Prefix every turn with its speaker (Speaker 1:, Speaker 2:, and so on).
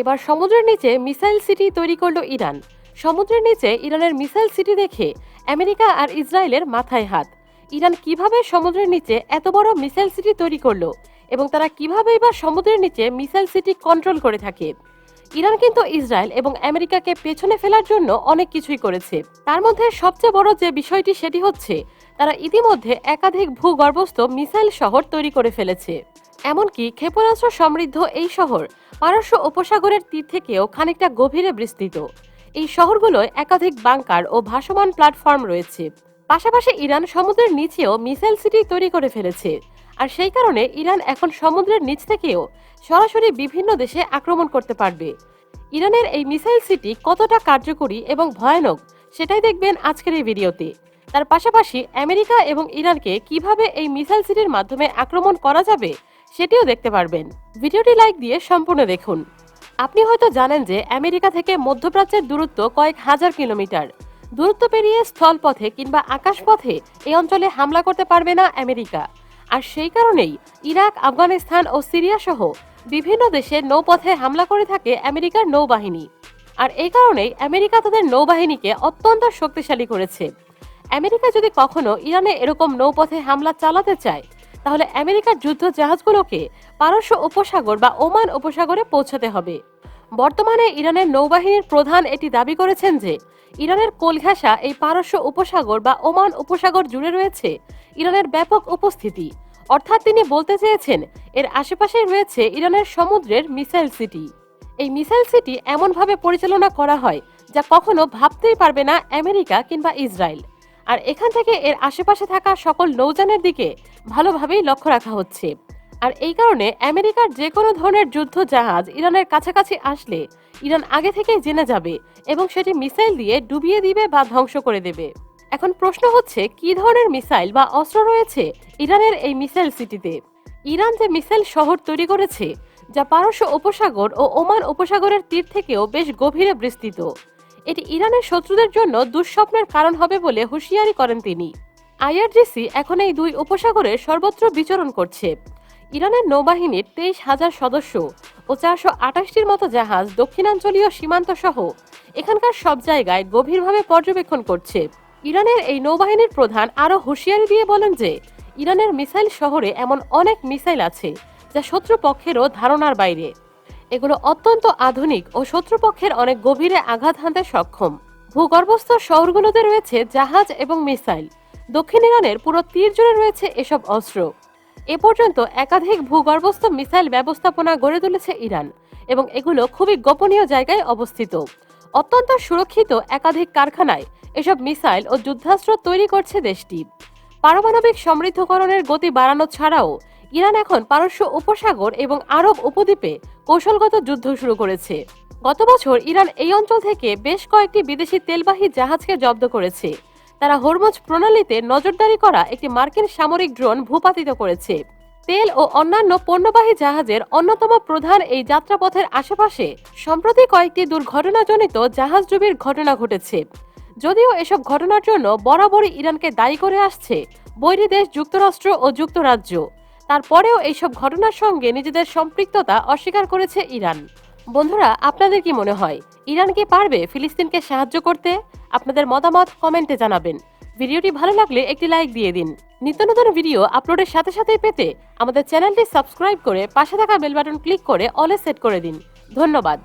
Speaker 1: এবার সমুদ্রের নিচে মিসাইল সিটি তৈরি করল ইরান। সমুদ্রের নিচে ইরানের মিসাইল সিটি দেখে আমেরিকা আর ইসরায়েলের মাথায় হাত। ইরান কীভাবে সমুদ্রের নিচে এত বড় মিসাইল সিটি তৈরি করল এবং তারা কীভাবে এবার সমুদ্রের নিচে মিসাইল সিটি কন্ট্রোল করে থাকে? ইরান কিন্তু ইসরায়েল এবং আমেরিকাকে পেছনে ফেলার জন্য অনেক কিছুই করেছে। তার মধ্যে সবচেয়ে বড় যে বিষয়টি সেটি হচ্ছে, তারা ইতিমধ্যে একাধিক ভূগর্ভস্থ মিসাইল শহর তৈরি করে ফেলেছে। এমনকি ক্ষেপণাস্ত্র সমৃদ্ধ এই শহর পারস্য উপসাগরের তীর থেকেও খানিকটা গভীরে বিস্তৃত। এই শহরগুলোয় একাধিক বাংকার ও ভাসমান প্ল্যাটফর্ম রয়েছে। পাশাপাশি ইরান সমুদ্রের নিচেও মিসাইল সিটি তৈরি করে ফেলেছে। আর সেই কারণে ইরান এখন সমুদ্রের নিচ থেকেও সরাসরি বিভিন্ন দেশে আক্রমণ করতে পারবে। ইরানের এই মিসাইল সিটি কতটা কার্যকরী এবং ভয়ানক, সেটাই দেখবেন আজকের এই ভিডিওতে। তার পাশাপাশি আমেরিকা এবং ইরানকে কীভাবে এই মিসাইল সিটির মাধ্যমে আক্রমণ করা যাবে সেটিও দেখতে পারবেন। ভিডিওটি লাইক দিয়ে সম্পূর্ণ দেখুন। আপনি হয়তো জানেন যে আমেরিকা থেকে মধ্যপ্রাচ্যের দূরত্ব কয়েক হাজার কিলোমিটার। দূরত্ব পেরিয়ে স্থলপথে কিংবা আকাশপথে এই অঞ্চলে হামলা করতে পারবে না আমেরিকা। আর সেই কারণেই ইরাক, আফগানিস্তান ও সিরিয়া সহ বিভিন্ন দেশে নৌপথে হামলা করে থাকে আমেরিকার নৌবাহিনী। আর এই কারণেই আমেরিকা তাদের নৌবাহিনীকে অত্যন্ত শক্তিশালী করেছে। আমেরিকা যদি কখনো ইরানে এরকম নৌপথে হামলা চালাতে চায় তাহলে আমেরিকার যুদ্ধ জাহাজগুলোকে পারস্য উপসাগর বা ওমান উপসাগরে পৌঁছাতে হবে। বর্তমানে ইরানের নৌবাহিনীর প্রধান এটি দাবি করেছেন যে, ইরানের কোলঘাসা এই পারস্য উপসাগর বা ওমান উপসাগর জুড়ে রয়েছে ইরানের ব্যাপক উপস্থিতি। অর্থাৎ তিনি বলতে চেয়েছেন, এর আশেপাশেই রয়েছে ইরানের সমুদ্রের মিসাইল সিটি। এই মিসাইল সিটি এমনভাবে পরিচালনা করা হয় যা কখনো ভাবতেই পারবে না আমেরিকা কিংবা ইসরায়েল। আর এখান থেকে এর আশেপাশে থাকা সকল নৌযানের দিকে ভালোভাবেই লক্ষ্য রাখা হচ্ছে। আর এই কারণে আমেরিকার যে কোনো ধরনের যুদ্ধ জাহাজ ইরানের কাছাকাছি আসলে ইরান আগে থেকেই জেনে যাবে এবং সেটি মিসাইল দিয়ে ডুবিয়ে দিবে বা ধ্বংস করে দেবে। এখন প্রশ্ন হচ্ছে, কি ধরনের মিসাইল বা অস্ত্র রয়েছে ইরানের এই মিসাইল সিটিতে? ইরান যে মিসাইল শহর তৈরি করেছে, যা পারস্য উপসাগর ও ওমান উপসাগরের তীর থেকেও বেশ গভীরে বিস্তৃত। এটি ইরানের শত্রুদের জন্য দুঃস্বপ্নের কারণ হবে বলে হুঁশিয়ারি করেন তিনি। আইআরজিসি এখন এই দুই উপসাগরে সর্বত্র বিচরণ করছে। ইরানের নৌবাহিনীর তেইশ হাজার সদস্য ও চারশো আটাশটির মতো জাহাজ দক্ষিণাঞ্চলীয় সীমান্ত সহ এখানকার সব জায়গায় গভীরভাবে পর্যবেক্ষণ করছে। ইরানের এই নৌবাহিনীর প্রধান আরও হুঁশিয়ারি দিয়ে বলেন যে, ইরানের মিসাইল শহরে এমন অনেক মিসাইল আছে যা শত্রুপক্ষেরও ধারণার বাইরে। এগুলো অত্যন্ত আধুনিক ও শত্রুপক্ষের অনেক গভীরে আঘাত হানতে সক্ষম। ভূগর্ভস্থ শহরগুলোতে রয়েছে জাহাজ এবং মিসাইল। দক্ষিণ ইরানের পুরো তীর জুড়ে রয়েছে এসব অস্ত্র। এ পর্যন্ত একাধিক ভূগর্ভস্থ মিসাইল ব্যবস্থাপনা গড়ে তুলেছে ইরান এবং এগুলো খুবই গোপনীয় জায়গায় অবস্থিত। অত্যন্ত সুরক্ষিত একাধিক কারখানায় এসব মিসাইল ও যুদ্ধাস্ত্র তৈরি করছে দেশটি। পারমাণবিক সমৃদ্ধকরণের গতি বাড়ানো ছাড়াও ইরান এখন পারস্য উপসাগর এবং আরব উপদ্বীপে কৌশলগত যুদ্ধ শুরু করেছে। গত বছর ইরান এই অঞ্চল থেকে বেশ কয়েকটি বিদেশি তেলবাহী জাহাজকে জব্দ করেছে। তারা হরমুজ প্রণালীতে নজরদারি করা একটি মার্কিন সামরিক ড্রোন ভূপাতিত করেছে। তেল ও অন্যান্য পণ্যবাহী জাহাজের অন্যতম প্রধান এই যাত্রাপথের আশেপাশে সম্প্রতি কয়েকটি দুর্ঘটনাজনিত জাহাজডুবির ঘটনা ঘটেছে। যদিও এসব ঘটনার জন্য বরাবরই ইরানকে দায়ী করে আসছে বৈরী দেশ যুক্তরাষ্ট্র ও যুক্তরাজ্য। তারপরেও এইসব ঘটনার সঙ্গে নিজেদের সম্পৃক্ততা অস্বীকার করেছে ইরান। বন্ধুরা, আপনাদের কি মনে হয়? ইরান কি পারবে ফিলিস্তিনকে সাহায্য করতে? আপনাদের মতামত কমেন্টে জানাবেন। ভিডিওটি ভালো লাগলে একটি লাইক দিয়ে দিন। নিত্য নতুন ভিডিও আপলোডের সাথে সাথে পেতে আমাদের চ্যানেলটি সাবস্ক্রাইব করে পাশে থাকা বেল বাটন ক্লিক করে অলে সেট করে দিন। ধন্যবাদ।